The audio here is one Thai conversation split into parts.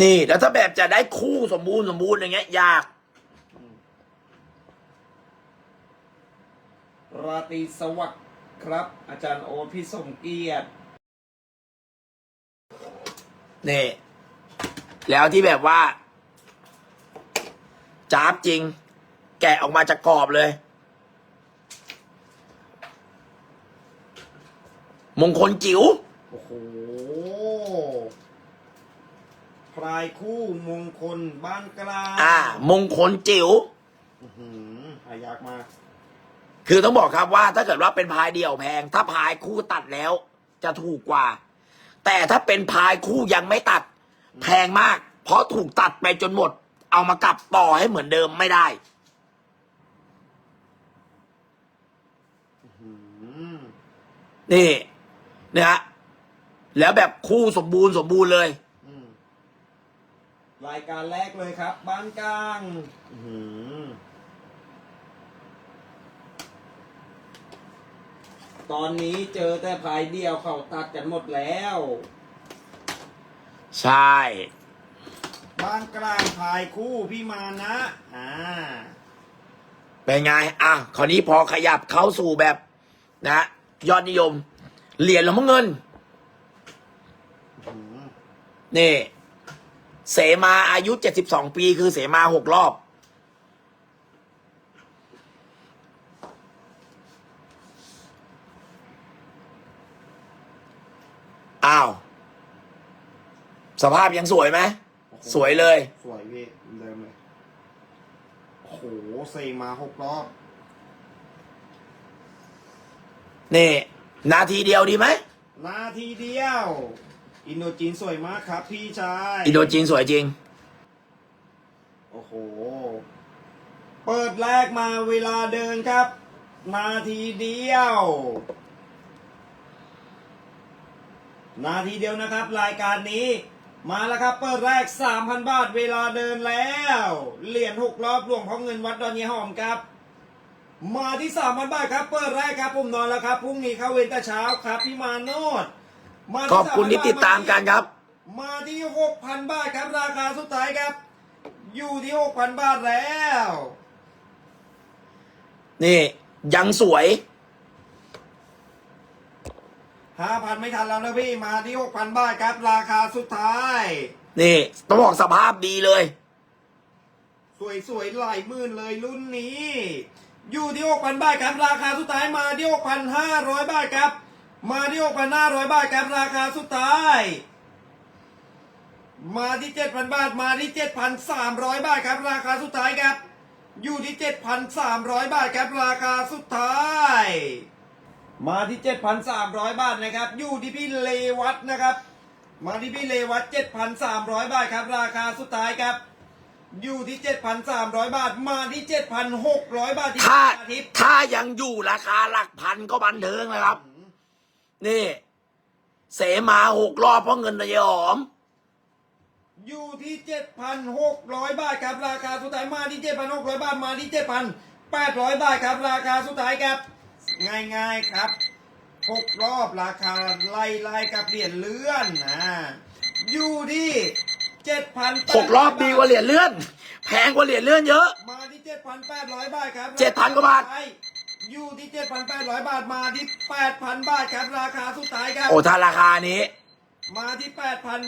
นี่ แล้วถ้าแบบจะได้คู่สมบูรณ์สมบูรณ์อย่างเงี้ยยาก ราตรีสวัสดิ์ครับ อาจารย์โอตพี่สมเกียรตินี่ แล้วที่แบบว่าจ้าบจริง แกะออกมาจากกรอบเลย มงคลจิ๋วโอ้โหพ ลายคู่มงคลบ้านกลางอ่า มงคลจิ๋วอื้อหือหายากมากคือต้องบอกครับว่าถ้าเกิดว่าเป็นพายเดี่ยวแพง ถ้าพายคู่ตัดแล้ว จะถูกกว่า แต่ถ้าเป็นพายคู่ยังไม่ตัด แพงมาก เพราะถูกตัดไปจนหมด เอามากลับต่อให้เหมือนเดิมไม่ได้ อืมนี่นะฮะแล้วแบบคู่สมบูรณ์สมบูรณ์เลยอืม รายการแรกเลยครับ บ้านกลางอื้อหือตอนนี้เจอแต่พายเดียวเขาตัดกันหมดแล้ว ใช่ บ้านกลางพายคู่พี่มานะอ่าเป็นไง อะคราวนี้พอขยับเข้าสู่แบบ นะ ยอดนิยม เหรียญหลวงพ่อเงิน อืมนี่ เสมาอายุ72ปี คือเสมาหกรอบ อ้าว สภาพยังสวยไหมโอ้โหสวยเลย สวยพี่เดิมเลยโอ้โหเซมาหกรอบ นี่ นาทีเดียวดีไหม นาทีเดียว อินโดจีนสวยมากครับพี่ชาย อินโดจีนสวยจริง โอ้โห เปิดแรกมาเวลาเดินครับ นาทีเดียว นาทีเดียวนะครับ รายการนี้ มาแล้วครับ เปิดแรก 3,000 บาท เวลาเดินแล้ว เหรียญหกรอบหลวงพ่อเงินวัดดอนยี่หอมครับ มาที่3,000บาทครับ เปิดแรกครับผมนอนแล้วครับพรุ่งนี้เข้าเวรแต่เช้าครับพี่มาโนด มาขอบคุณที่ติดตามกันครับ มาที่6,000บาทครับราคาสุดท้ายครับ อยู่ที่6,000บาทแล้ว นี่ ยังสวย5,000ไม่ทันแล้วนะพี่ มาที่6,000บาทครับ ราคาสุดท้าย นี่ ต้องบอกสภาพดีเลย สวยๆหลายหมื่นเลยรุ่นนี้ อยู่ที่6,000บาทครับ ราคาสุดท้ายมาที่6,500บาทครับ มาที่ 6,500 บาทครับราคาสุดท้าย มาที่ 7,000 บาท มาที่ 7,300 บาทครับ ราคาสุดท้ายครับ อยู่ที่ 7,300 บาทครับราคาสุดท้าย มาที่ 7,300 บาทนะครับ อยู่ที่พี่เลวัตนะครับ มาที่พี่เลวัต7,300 บาทครับ ราคาสุดท้ายครับ อยู่ที่ 7,300 บาท มาที่ 7,600 บาทที่ถ้าอาทิตย์ถ้ายังอยู่ราคาหลักพันก็บันเทิงนะครับ นี่ เสมาหกรอบเพราะเงินนายหอม อยู่ที่7,600บาทครับ ราคาสุดท้ายมาที่7,600บาทมาที่7,800บาทครับ ราคาสุดท้ายครับ ง่ายๆครับหกรอบราคาไล่ๆกับเหรียญเลื่อนนะอยู่ที่7,000หกรอบดีกว่าเหรียญเลื่อน แพงกว่าเหรียญเลื่อนเยอะ มาที่7,800บาทครับ7,000กว่าบาท อยู่ที่7,800บาทมาที่8,000บาทครับราคาสุดท้ายครับ โอ้ถ้าราคานี้ มาที่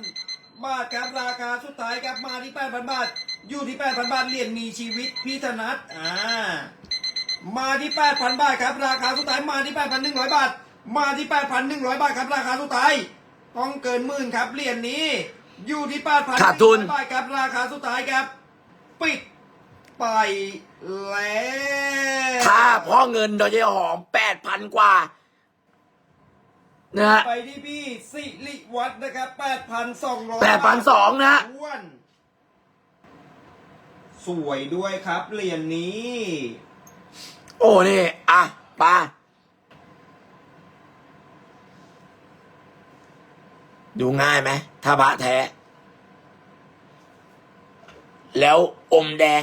8,000บาทครับราคาสุดท้ายครับมาที่8,000บาท อยู่ที่8,000บาทเหรียญมีชีวิตพี่ธนัทอ่ามาที่8,000บาทครับราคาสุดท้ายมาที่8,100บาท มาที่8,100บาทครับราคาสุดท้ายต้องเกินหมื่นครับเหรียญนี้ อยู่ที่8,100ขาดทุน บาทครับราคาสุดท้ายครับ ปิดไปแล้วถ้า พ่อเงินโดยเฉหอมแปดพันกว่านะฮะไปที่พี่สิริวัฒน์นะครับ8,200แปดพันสองนะฮะอ้วนสวยด้วยครับเหรียญนี้ โอ้นี่ อะปาดูง่ายไหมถ้าพระแท้ แล้วอมแดง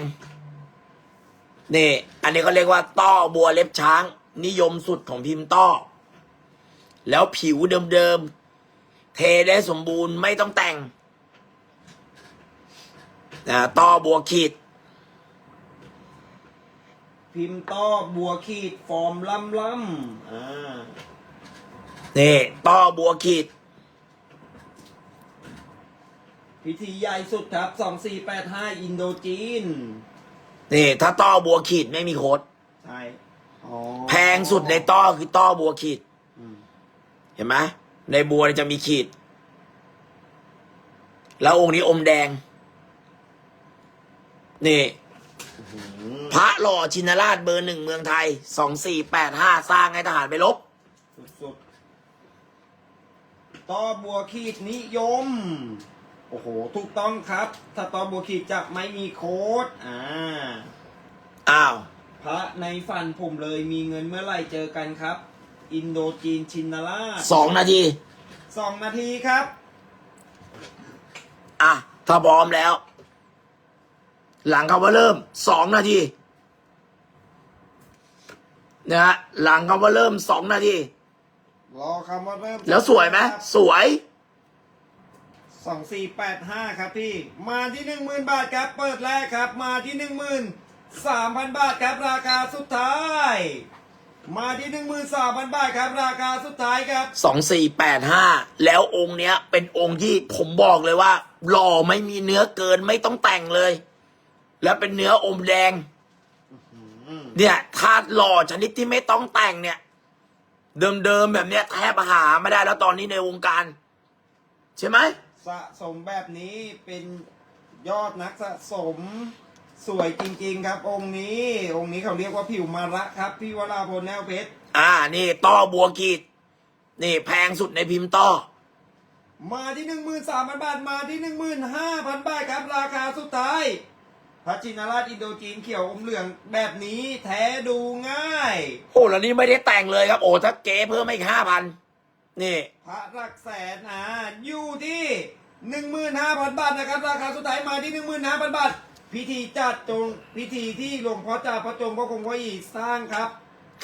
นี่ อันนี้เขาเรียกว่า ต้อบัวเล็บช้าง นิยมสุดของพิมพ์ต้อ แล้วผิวเดิมๆ เทได้สมบูรณ์ไม่ต้องแต่งนะต้อบัวขีด พิมพ์ต้อบัวขีด ฟอร์มล่ำล่ำอ่านี่ต้อบัวขีด พิธีใหญ่สุดครับสองสี่แปดห้าอินโดจีน นี่ถ้าต้อบัวขีดไม่มีโค้ดใช่อ๋อแพงสุดในต้อคือต้อบัวขีด อืมเห็นไหมในบัวเนี่ยจะมีขีด แล้วองค์นี้อมแดง นี่ อืมพระหล่อชินราชเบอร์หนึ่งเมืองไทยสองสี่แปดห้าสร้างให้ทหารไปรบสุดๆต้อบัวขีดนิยมโอ้โห ถูกต้องครับถ้าต้อบัวขีดจะไม่มีโค้ด อ่า อ้าว พระในฝันผมเลยมีเงินเมื่อไหร่เจอกันครับ อินโดจีนชินนาราชสองนาที สองนาทีครับ อะ ถ้าพร้อมแล้ว หลังคำว่าเริ่มสองนาทีนะฮะหลังคำว่าเริ่มสองนาที รอคำว่าเริ่มแล้วสวยไหม สวย สองสี่แปดห้าครับพี่ มาที่หนึ่งหมื่นบาทครับ เปิดแรกครับ มาที่หนึ่งหมื่นสามพันบาทครับราคาสุดท้าย มาที่หนึ่งหมื่นสามพันบาทครับ ราคาสุดท้ายครับสองสี่แปดห้าแล้วองค์เนี้ย เป็นองค์ที่ผมบอกเลยว่า หล่อไม่มีเนื้อเกินไม่ต้องแต่งเลย แล้วเป็นเนื้ออมแดง เนี่ยถ้าหล่อชนิดที่ไม่ต้องแต่งเนี่ย เดิมๆแบบเนี้ยแทบหาไม่ได้แล้วตอนนี้ในวงการ ใช่ไหม สะสมแบบนี้เป็นยอดนักสะสมสวยจริง ๆ ครับ องค์นี้ องค์นี้เขาเรียกว่าผิวมาระครับ พี่วราพลแนวเพชรอ่า นี่ต้อบัวกีด นี่แพงสุดในพิมพ์ต้อ มาที่หนึ่งหมื่นสามพันบาท มาที่หนึ่งหมื่นห้าพันบาทครับ ราคาสุดท้ายพระจินราชอินโดจีนเขียวอมเหลืองแบบนี้แท้ดูง่าย โอ้แล้วนี่ไม่ได้แต่งเลยครับ โอ้ถ้าเก๋เพิ่มมาอีกห้าพันนี่ พระหลักแสนอ่าอยู่ที่ หนึ่งหมื่นห้าพันบาทนะครับ ราคาสุดท้ายมาที่หนึ่งหมื่นห้าพันบาท พิธีจัดจงพิธีที่หลวงพ่อจ่าพระจงพระคงพระอีสร้างครับ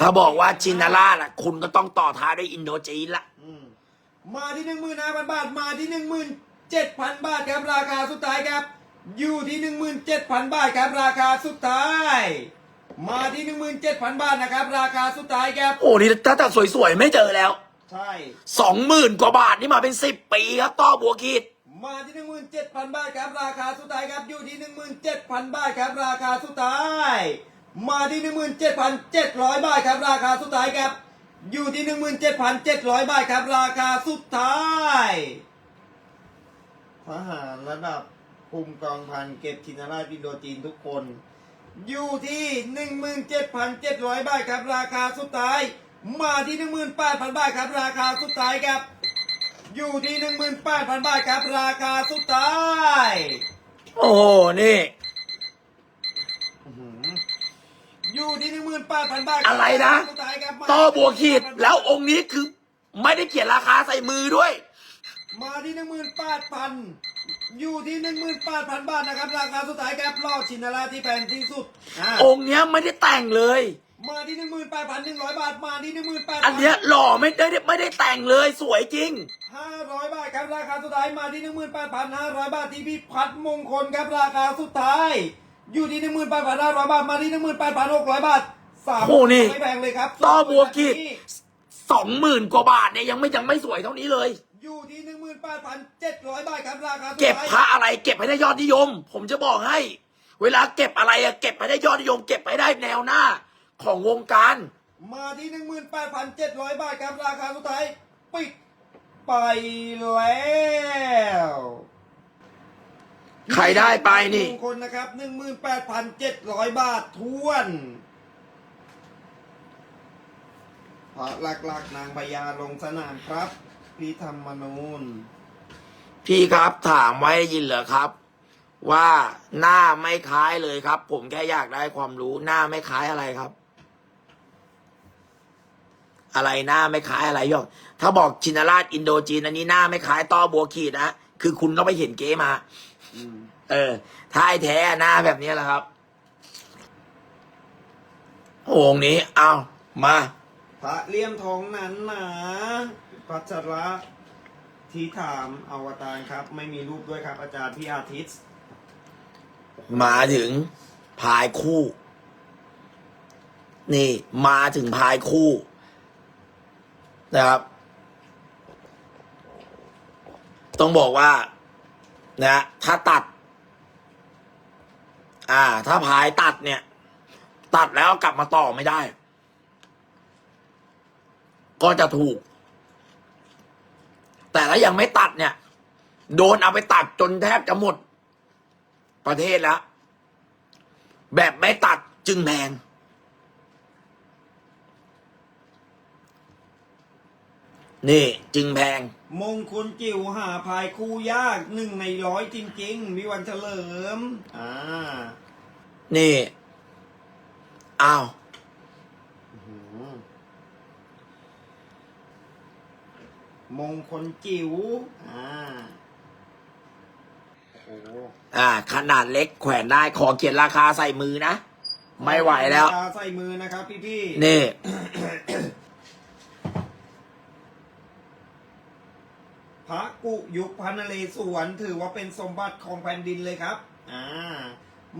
ถ้าบอกว่าชินาร่าล่ะ คุณก็ต้องต่อท้ายด้วยอินโดจีนละอืมมาที่หนึ่งหมื่นห้าพันบาทมาที่หนึ่งหมื่นเจ็ดพันบาทครับ ราคาสุดท้ายครับ อยู่ที่หนึ่งหมื่นเจ็ดพันบาทครับ ราคาสุดท้าย มาที่หนึ่งหมื่นเจ็ดพันบาทนะครับ ราคาสุดท้ายครับ โอ้นี่ถ้าแต่สวยๆ ไม่เจอแล้วใช่สองหมื่นกว่าบาทนี่มาเป็นสิบปีครับต้อบัวกีด มาที่หนึ่งหมื่นเจ็ดพันบาทครับราคาสุดท้ายครับอยู่ที่หนึ่งหมื่นเจ็ดพันบาทครับราคาสุดท้าย มาที่หนึ่งหมื่นเจ็ดพันเจ็ดร้อยบาทครับราคาสุดท้ายครับ อยู่ที่หนึ่งหมื่นเจ็ดพันเจ็ดร้อยบาทครับราคาสุดท้ายทหารระดับคุมกองพันเก็บชินราชอินโดจีนทุกคน อยู่ที่หนึ่งหมื่นเจ็ดพันเจ็ดร้อยบาทครับราคาสุดท้าย มาที่หนึ่งหมื่นแปดพันบาทครับราคาสุดท้ายครับ อยู่ที่หนึ่งหมื่นแปดพันบาทครับราคาสุดท้ายโอ้โหนี่ อยู่ที่หนึ่งหมื่นแปดพันบาทคบอะไรนะาคาสุดท้ายครับต้อบัวขีดแล้วองค์นี้คือไม่ได้เขียนราคาใส่มือด้วย มาที่หนึ่งหมื่นแปดพันอยู่ที่หนึ่งหมื่นแปดพันบาทนะครับราคาสุดท้ายครับรอบชินาราที่แพงที่สุดอ่าองค์เนี้ยไม่ได้แต่งเลย มาที่หนึ่งหมื่นแปดพันหนึ่งร้อยบาทมาที่หนึ่งหมื่นแปด อันเนี้ยหล่อไม่ได้ไม่ได้แต่งเลยสวยจริง ห้าร้อยบาทครับราคาสุดท้ายมาที่หนึ่งหมื่นแปดพันห้าร้อยบาทที่พี่พัดมงคลครับราคาสุดท้าย อยู่ที่หนึ่งหมื่นแปดพันห้าร้อยบาทมาที่หนึ่งหมื่นแปดพันหกร้อยบาทสามโอ้นี่ ไม่แพงเลยครับต้อบัวกีดสองหมื่นกว่าบาทเนี่ยยังไม่ยังไม่สวยเท่านี้เลย อยู่ที่หนึ่งหมื่นแปดพันเจ็ดร้อยบาทครับราคาสุดท้ายเก็บพระอะไรเก็บให้ได้ยอดนิยม ผมจะบอกให้ เวลาเก็บอะไรอะเก็บให้ได้ยอดนิยม เก็บให้ได้แนวหน้าของวงการ มาที่หนึ่งหมื่นแปดพันเจ็ดร้อยบาทครับราคาสุดท้ายปิด ไปแล้วใครได้ไปนี่มงคลนะครับหนึ่งหมื่นแปดพันเจ็ดร้อยบาททวนพระหลักๆนางพญาลงสนามครับ พี่ธรรมนูญพี่ครับถามไว้ได้ยินเหรอครับ ว่าหน้าไม่คล้ายเลยครับ ผมแค่อยากได้ความรู้หน้าไม่คล้ายอะไรครับ อะไรหน้าไม่คล้ายอะไรย่อถ้าบอกชินราชอินโดจีนอันนี้หน้าไม่คล้ายต้อบัวขีดนะคือคุณต้องไปเห็นเก๊มาอืมเออถ้าไอ้แท้หน้าแบบนี้แหละครับโอ่งนี้ เอามาพระเลี่ยมทองนั้นหนาพัชระที่ถามอวตารครับ ไม่มีรูปด้วยครับ อาจารย์พี่อาทิตย์มาถึงพายคู่ นี่ มาถึงพายคู่ นะครับ ต้องบอกว่านะถ้าตัด อ่า ถ้าพายตัดเนี่ย ตัดแล้วกลับมาต่อไม่ได้ ก็จะถูก แต่ถ้ายังไม่ตัดเนี่ย โดนเอาไปตัดจนแทบจะหมด ประเทศแล้ว แบบไม่ตัดจึงแพง นี่จึงแพง มงคลจิ๋วหาพายคู่ยากหนึ่งในร้อยจริงๆ มีวันเฉลิม อ่า นี่อ้าวมงคลจิ๋วอ่าโอ้โหอ่า ขนาดเล็กแขวนได้ขอเขียนราคาใส่มือนะ ไม่ไหวแล้วตาใส่มือนะครับพี่พี่ๆนี่ ระกุยุคพันเรศวรถือว่าเป็นสมบัติของแผ่นดินเลยครับ อ่า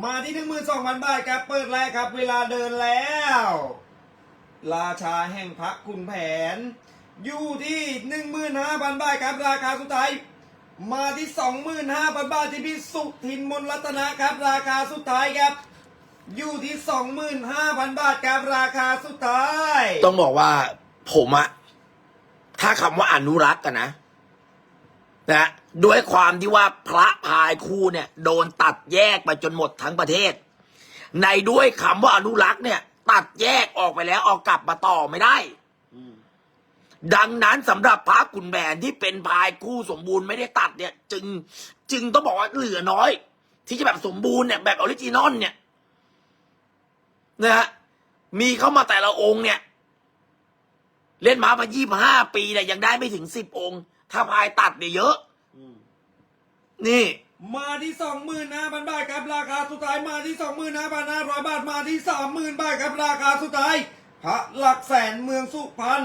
มาที่หนึ่งหมื่นสองพันบาทครับ เปิดแรกครับ เวลาเดินแล้ว ราชาแห่งพระคุณแผน อยู่ที่หนึ่งหมื่นห้าพันบาทครับ ราคาสุดท้าย มาที่สองหมื่นห้าพันบาทที่พี่สุทินมนรัตนะครับ ราคาสุดท้ายครับอยู่ที่สองหมื่นห้าพันบาทครับราคาสุดท้าย ต้องบอกว่าผมอะถ้าคำว่าอนุรักษ์กันนะ นะด้วยความที่ว่าพระพายคู่เนี่ย โดนตัดแยกไปจนหมดทั้งประเทศ ในด้วยคำว่าอนุรักษ์เนี่ย ตัดแยกออกไปแล้วเอากลับมาต่อไม่ได้ดังนั้นสำหรับพระขุนแผนที่เป็นพายคู่สมบูรณ์ไม่ได้ตัดเนี่ย จึงจึงต้องบอกว่าเหลือน้อย ที่จะแบบสมบูรณ์เนี่ยแบบออริจินอลเนี่ยนะฮะมีเข้ามาแต่ละองค์เนี่ย เล่นมามายี่ห้าปีเนี่ยยังได้ไม่ถึงสิบองค์ ถ้าพายตัดเนี่ยเยอะอืมนี่ มาที่สองหมื่นห้าพันบาทครับราคาสุดท้ายมาที่สองหมื่นห้าพันห้าร้อยบาทมาที่สามหมื่นบาทครับราคาสุดท้ายพระหลักแสนเมืองสุพรรณ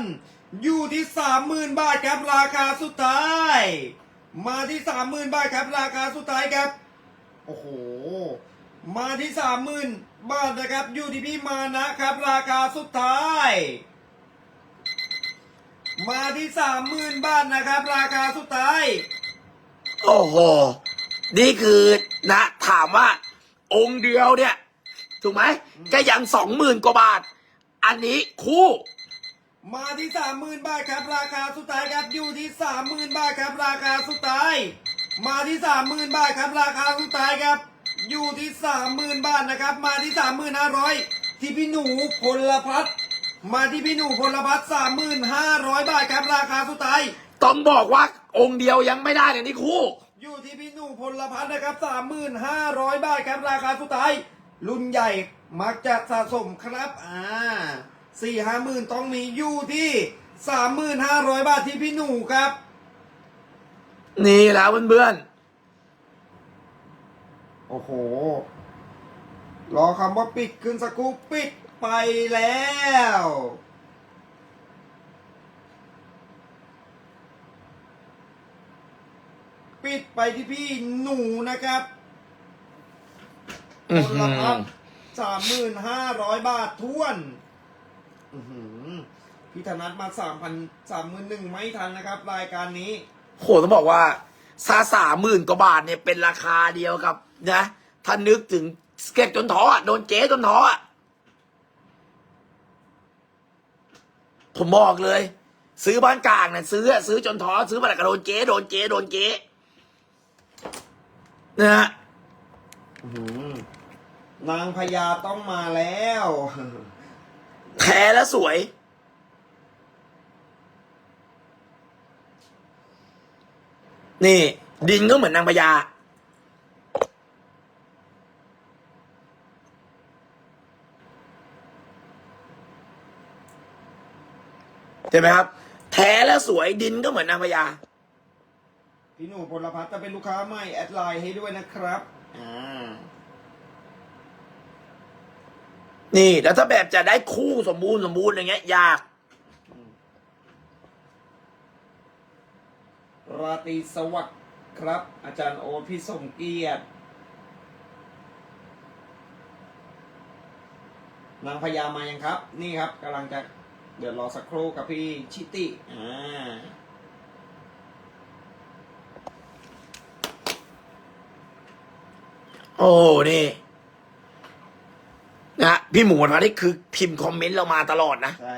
อยู่ที่สามหมื่นบาทครับราคาสุดท้าย มาที่สามหมื่นบาทครับราคาสุดท้ายครับ โอ้โห มาที่สามหมื่นบาทนะครับอยู่ที่พี่มานะครับ ราคาสุดท้าย มาที่สามหมื่นบาทนะครับ ราคาสุดท้าย โอ้โห นี่คือนะถามว่า องค์เดียวเนี่ย ถูกไหมก็ยังสองหมื่นกว่าบาท อันนี้คู่ มาที่สามหมื่นบาทครับ ราคาสุดท้ายครับอยู่ที่สามหมื่นบาทครับ ราคาสุดท้าย มาที่สามหมื่นบาทครับ ราคาสุดท้ายครับ อยู่ที่สามหมื่นบาทนะครับ มาที่สามหมื่นห้าร้อยที่พี่หนูพลพัฒน์ มาที่พี่หนูพลพัฒน์สามหมื่นห้าร้อยบาทครับราคาสุดท้าย ต้องบอกว่าองค์เดียวยังไม่ได้เลยนี่คู่ อยู่ที่พี่หนูพลพัฒน์นะครับสามหมื่นห้าร้อยบาทครับราคาสุดท้าย รุ่นใหญ่มักจะสะสมครับอ่าสี่ห้าหมื่นต้องมีอยู่ที่สามหมื่นห้าร้อยบาทที่พี่หนูครับ นี่แล้วเพื่อนโอ้โห รอคำว่าปิดขึ้นสกครูปิด ไปแล้ว ปิดไปที่พี่หนูนะครับอื้อคหืนอละพันสามหมื่นห้าร้อยบาทท้วนอื้อหือพี่ธนัทมาสามพันสามหมื่นหนึ่งไม่ทันนะครับ รายการนี้ โหต้องบอกว่าซาสามหมื่นกว่าบาทเนี่ยเป็นราคาเดียวกับ นะ ถ้านึกถึงสเก็ตจนท้ออะโดนเจ๊จนท้ออะ ผมบอกเลย ซื้อบ้านกลางเนี่ยซื้ออะซื้อจนท้อซื้อมาแต่ก็โดนเจ๊โดนเจ๊โดนเจ๊นะฮะอื้อหือนางพญาต้องมาแล้วแท้และสวย นี่ ดินก็เหมือนนางพญา ห็นไหมครับ แท้และสวยดินก็เหมือนนางพญาพี่หนูพลพัฒน์จะเป็นลูกค้าใหม่แอดไลน์ให้ด้วยนะครับนี่แล้วถ้าแบบจะได้คู่สมบูรณ์สมบูรณ์อย่างเงี้ยยากราตรีสวัสดิ์ครับ อาจารย์โอพี่สมเกียรตินางพญามายังครับ นี่ครับกำลังจะ เดี๋ยวรอสักครู่กับพี่ชิติอ่าโอ้นี่นะพี่หมูวันนี้คือพิมพ์คอมเมนต์เรามาตลอดนะ ใช่